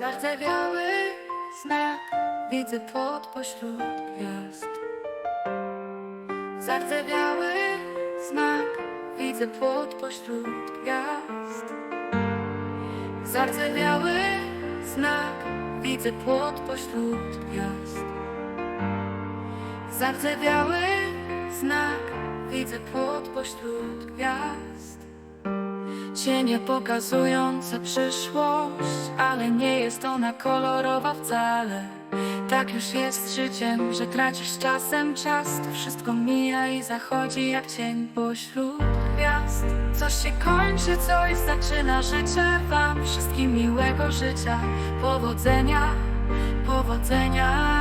Zardzewiały znak widzę pod pośród gwiazd. Zardzewiały znak widzę pod pośród gwiazd. Zardzewiały znak widzę pod pośród gwiazd. Zardzewiały znak widzę pod pośród gwiazd. Cienie pokazujące przyszłość, ale nie jest ona kolorowa wcale. Tak już jest życiem, że tracisz czasem czas, to wszystko mija i zachodzi jak cień pośród gwiazd. Coś się kończy, coś zaczyna, życzę wam wszystkim miłego życia, powodzenia. Powodzenia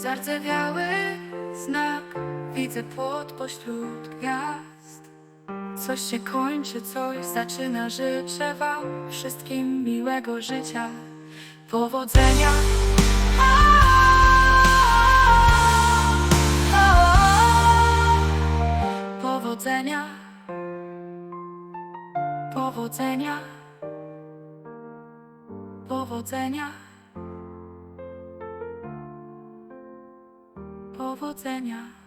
Zardzewiały znak widzę pod pośród gwiazd. Coś się kończy, coś zaczyna, życzę wam wszystkim miłego życia. Powodzenia. Powodzenia. Powodzenia. Powodzenia Powodzenia